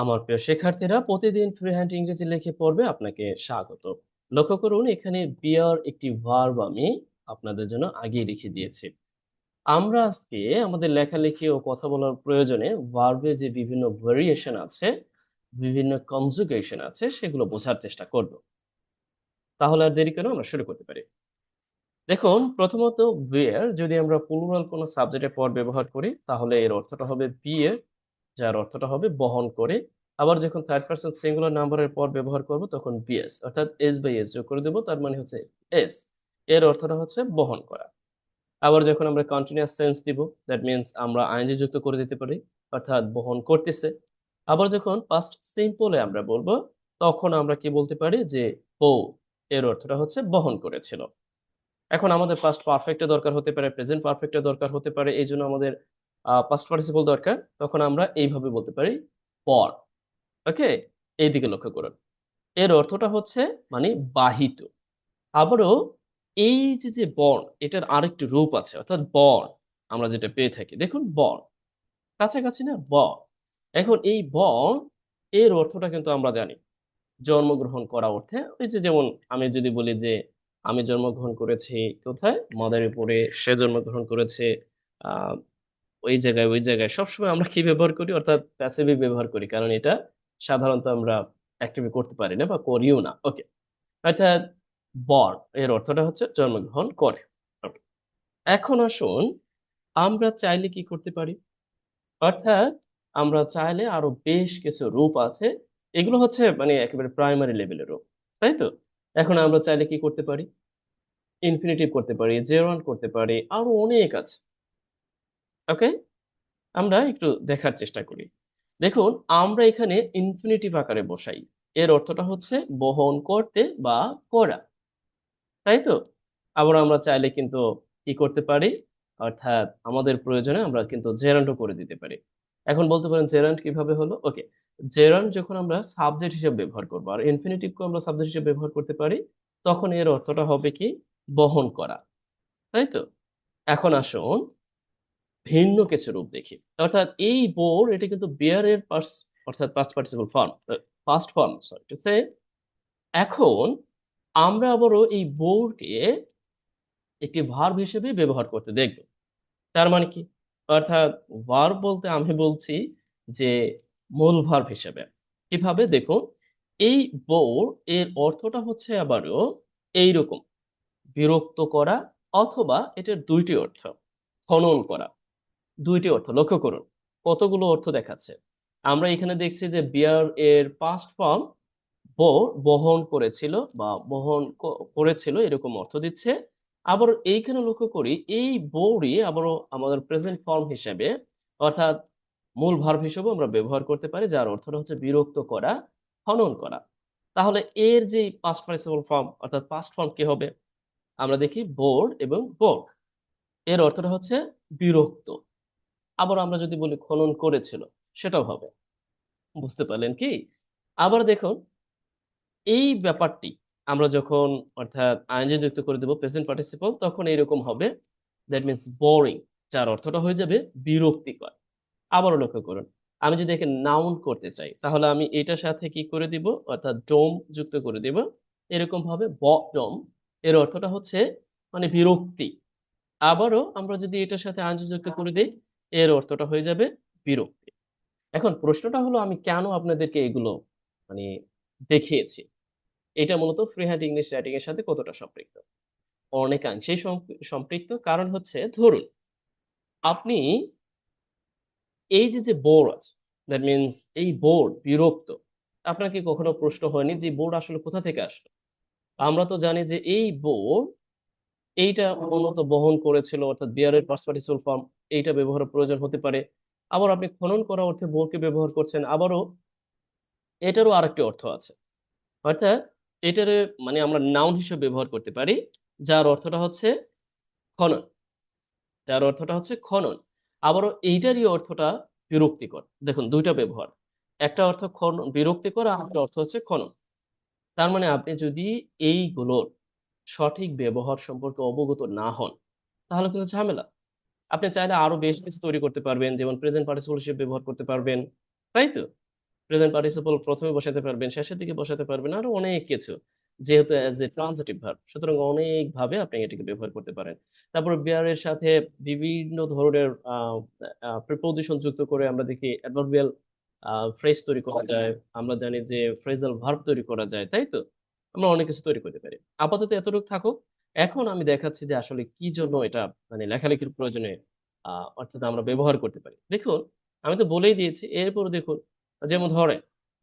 আমার প্রিয় শিক্ষার্থীরা প্রতিদিন ফ্রি হ্যান্ড ইংরেজি লিখে পড়বে আপনাকে স্বাগত। লক্ষ্য করুন, এখানে বিয়ার একটি ভার্ব আমি আপনাদের জন্য আগেই লিখে দিয়েছি। আমরা আজকে আমাদের লেখালেখি ও কথা বলার প্রয়োজনে ভার্বে যে বিভিন্ন ভেরিয়েশন আছে, বিভিন্ন কনজুগেশন আছে, সেগুলো বোঝার চেষ্টা করব। তাহলে আর দেরি কেন? আমরা শুরু করতে পারি। দেখুন, প্রথমত বিয়ার যদি আমরা প্লুরাল কোনো সাবজেক্টে পর ব্যবহার করি, তাহলে এর অর্থটা হবে বিয়ের যার অর্থটা হবে বহন করে। আবার যখন থার্ড পার্সন সিঙ্গুলার নাম্বারের পর ব্যবহার করব, তখন বিএস অর্থাৎ এস বাই এস যোগ করে দেবো, তার মানে হচ্ছে এস এর অর্থটা হচ্ছে বহন করা। আবার যখন আমরা কন্টিনিউয়াস সেন্স দিব দ্যাট মিনস আমরা আইনজি যুক্ত করে দিতে পারি, অর্থাৎ বহন করতেছে। আবার যখন পাস্ট সিম্পলে আমরা বলব, তখন আমরা কি বলতে পারি যে, ও, এর অর্থটা হচ্ছে বহন করেছিল। এখন আমাদের পাস্ট পারফেক্টের দরকার হতে পারে প্রেজেন্ট পারফেক্টের দরকার হতে পারে, এই জন্য আমাদের পাস্ট পার্টিসিপল দরকার, তখন আমরা এইভাবে বলতে পারি, পর। ওকে? এই দিকে লক্ষ্য করুন। এর অর্থটা হচ্ছে মানে বাহিত। আবারও, এই যে যে, বর্ণ, এটার আরেকটি রূপ আছে, অর্থাৎ বর্ণ আমরা যেটা পেয়ে থাকি। দেখুন বর্ণ কাছাকাছি না ব এখন এই বর্ণ এর অর্থটা কিন্তু আমরা জানি। জন্মগ্রহণ করা অর্থে, ওই যে, যেমন আমি যদি বলি যে, আমি জন্মগ্রহণ করেছি কোথায়? মাদারীপুরে, সে জন্মগ্রহণ করেছে ওই জায়গায় ওই জায়গায়। সবসময় আমরা কি ব্যবহার করি? অর্থাৎ প্যাসিভি ব্যবহার করি। কারণ এটা সাধারণত আমরা অ্যাক্টিভি করতে পারি না বা করিও না। ওকে অর্থাৎ বর, এর অর্থটা হচ্ছে জন্মগ্রহণ করে। এখন আসুন, আমরা চাইলে কি করতে পারি? অর্থাৎ আমরা চাইলে আরও বেশ কিছু রূপ আছে। এগুলো হচ্ছে মানে একেবারে প্রাইমারি লেভেলের রূপ, তাই তো? এখন আমরা চাইলে কি করতে পারি? ইনফিনিটিভ করতে পারি জেরন করতে পারি, আরও অনেক আছে। ওকে আমরা একটু দেখার চেষ্টা করি। দেখুন, আমরা এখানে ইনফিনিটিভ আকারে বসাই। এর অর্থটা হচ্ছে বহন করতে বা করা। তাই তো? আবার আমরা চাইলে কিন্তু কি করতে পারি? অর্থাৎ আমাদের প্রয়োজনে আমরা কিন্তু জেরান্টও করে দিতে পারি। এখন বলতে পারেন জেরান্ট কীভাবে হলো? ওকে জেরান্ট যখন আমরা সাবজেক্ট হিসেবে ব্যবহার করব, আর ইনফিনিটিভকে আমরা সাবজেক্ট হিসেবে ব্যবহার করতে পারি, তখন এর অর্থটা হবে কি? বহন করা। তাই তো? এখন আসুন ভিন্ন কিছু রূপ দেখি। অর্থাৎ এই বোর এটা কিন্তু বিয়ারের অর্থাৎ past participle form first form sorry to say এখন আমরা আবারও এই বোরকে একটি ভার্ব হিসেবে ব্যবহার করতে দেখব। তার মানে কি? অর্থাৎ ভার্ব বলতে আমি বলছি যে মূল ভার্ব হিসেবে। কীভাবে? দেখুন, এই বোর এর অর্থটা হচ্ছে আবারও এইরকম, বিরক্ত করা অথবা এটার দুইটি অর্থ, খনন করা। দুইটি অর্থ, লক্ষ্য করুন। কতগুলো অর্থ দেখাচ্ছে? আমরা এখানে দেখছি যে বিয়ার এর পাস্ট ফর্ম বো বহন করেছিল বা বহন করেছিল এরকম অর্থ দিচ্ছে। আবার এইখানে লক্ষ্য করি, এই বৌড়ি আবারও আমাদের প্রেজেন্ট ফর্ম হিসেবে, অর্থাৎ মূল ভার্ব হিসেবে আমরা ব্যবহার করতে পারি, যার অর্থটা হচ্ছে বিরক্ত করা, খনন করা। তাহলে এর যে পাস্ট পার্টিসিপল ফর্ম অর্থাৎ পাস্ট ফর্ম কি হবে? আমরা দেখি বোর্ড এবং বোর্ড এর অর্থটা হচ্ছে বিরক্ত। আবার আমরা যদি বলি খনন করেছিল, সেটাও হবে। বুঝতে পারলেন কি? আবার দেখুন, এই ব্যাপারটি আমরা যখন অর্থাৎ আইনজি যুক্ত করে দেব প্রেজেন্ট পার্টিসিপল তখন এরকম হবে। দ্যাট মিনস বোরিং যার অর্থটা হয়ে যাবে বিরক্তিকর। আবারও লক্ষ্য করুন, আমি যদি একে নাউন করতে চাই, তাহলে আমি এটার সাথে কি করে দিব? অর্থাৎ ডোম যুক্ত করে দিব। এরকম হবে ভাবে বটম এর অর্থটা হচ্ছে মানে বিরক্তি। আবারও আমরা যদি এটার সাথে আইনজি যুক্ত করে দিই এর অর্থটা হয়ে যাবে বিরক্তি। এখন প্রশ্নটা হলো, আমি কেন আপনাদেরকে এগুলো মানে দেখিয়েছি? এটা মূলত ফ্রি হ্যান্ড ইংলিশ রাইটিং এর সাথে কতটা সম্পৃক্ত? অনেকাংশেই সম্পৃক্ত কারণ হচ্ছে, ধরুন, আপনি এই যে যে বোর্ড আছে দ্যাট মিনস এই বোর্ড বিরক্ত, আপনাকে কখনো প্রশ্ন হয়নি যে বোর্ড আসলে কোথা থেকে আসলো? আমরা তো জানি যে, এই বোর্ড এইটা মূলত বহন করেছিল, অর্থাৎ বিয়ারের পার্সপার্টিসিপাল ফর্ম, এইটা ব্যবহারের প্রয়োজন হতে পারে। আবার আপনি খনন করা অর্থে বোর্ডকে ব্যবহার করছেন, আবারও এটারও আরেকটি অর্থ আছে। অর্থাৎ এটার মানে আমরা নাউন হিসেবে ব্যবহার করতে পারি, যার অর্থটা হচ্ছে খনন। যার অর্থটা হচ্ছে খনন। আবারও এইটারই অর্থটা বিরক্তিকর। দেখুন, দুইটা ব্যবহার। একটা অর্থ খনন, বিরক্তিকর, আর একটা অর্থ হচ্ছে খনন। তার মানে আপনি যদি এইগুলোর সঠিক ব্যবহার সম্পর্কে অবগত না হন তাহলে কিন্তু ঝামেলা আপনি চাইলে আরও বেশ কিছু তৈরি করতে পারবেন যেমন প্রেজেন্ট পার্টিসিপল হিসেবে ব্যবহার করতে পারবেন তাই তো প্রেজেন্ট পার্টিসিপল প্রথমে বসাতে পারবেন, শেষের দিকে বসাতে পারবেন। আরও অনেক কিছু। যেহেতু অ্যাজ এ ট্রান্সিটিভ ভার্ব সুতরাং অনেকভাবে আপনি এটাকে ব্যবহার করতে পারেন। তারপর বেয়ার এর সাথে বিভিন্ন ধরনের প্রিপোজিশন যুক্ত করে আমরা দেখি অ্যাডভার্বিয়াল ফ্রেজ তৈরি করা যায়। আমরা জানি যে ফ্রেজাল ভার্ব তৈরি করা যায়, তাই তো? আমরা অনেক কিছু তৈরি করতে পারি। আপাতত এতটুক থাকুক। এখন আমি দেখাচ্ছি যে আসলে কি জন্য এটা মানে লেখালেখির প্রয়োজনে অর্থাৎ আমরা ব্যবহার করতে পারি। দেখুন, আমি তো বলেই দিয়েছি। এরপরে দেখুন, যেমন ধরেন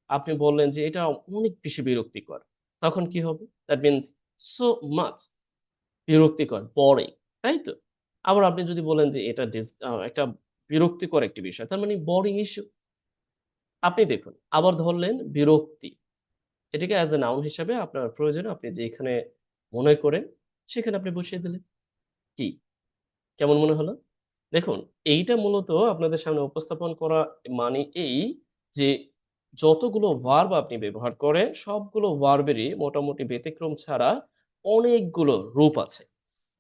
আপনি বললেন যে এটা অনেক বেশি বিরক্তিকর। তখন কি হবে? দ্যাট মিনস সো মাচ বিরক্তিকর, বোরিং, তাই তো? আবার আপনি যদি বলেন যে এটা একটা বিরক্তিকর একটি বিষয়। তার মানে বোরিং ইস্যু। আপনি দেখুন, আবার ধরলেন বিরক্তি। এটাকে অ্যাজ এ নাউন হিসাবে আপনার প্রয়োজনে আপনি যেখানে মনে করেন সেখানে আপনি বসিয়ে দিলেন। কি? কেমন মনে হলো? দেখুন, এইটা মূলত আপনাদের সামনে উপস্থাপন করা মানে এই যে যতগুলো ভার্ব আপনি ব্যবহার করেন সবগুলো ভার্বেরই মোটামুটি ব্যতিক্রম ছাড়া অনেকগুলো রূপ আছে।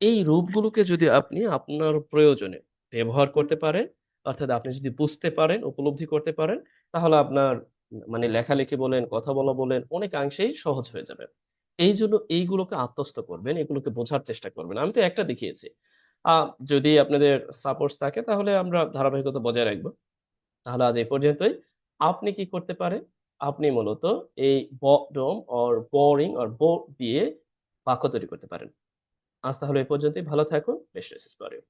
এই রূপগুলোকে যদি আপনি আপনার প্রয়োজনে ব্যবহার করতে পারেন, অর্থাৎ আপনি যদি বুঝতে পারেন, উপলব্ধি করতে পারেন, তাহলে আপনার মানে লেখালেখি বলেন, কথা বলা বলেন অনেকাংশেই সহজ হয়ে যাবে। এইজন্য এইগুলোকে আত্মস্থ করবেন, এগুলোকে বোঝার চেষ্টা করবেন। আমি তো একটা দেখিয়েছি। যদি আপনাদের সাপোর্টস থাকে তাহলে আমরা ধারাবাহিকতা বজায় রাখব। তাহলে আজ এই পর্যন্তই। আপনি কি করতে পারেন? আপনি মূলত এই boredom or boring or bore দিয়ে বাক্য তৈরি করতে পারেন। আজ তাহলে এই পর্যন্তই। ভালো থাকুন। For you.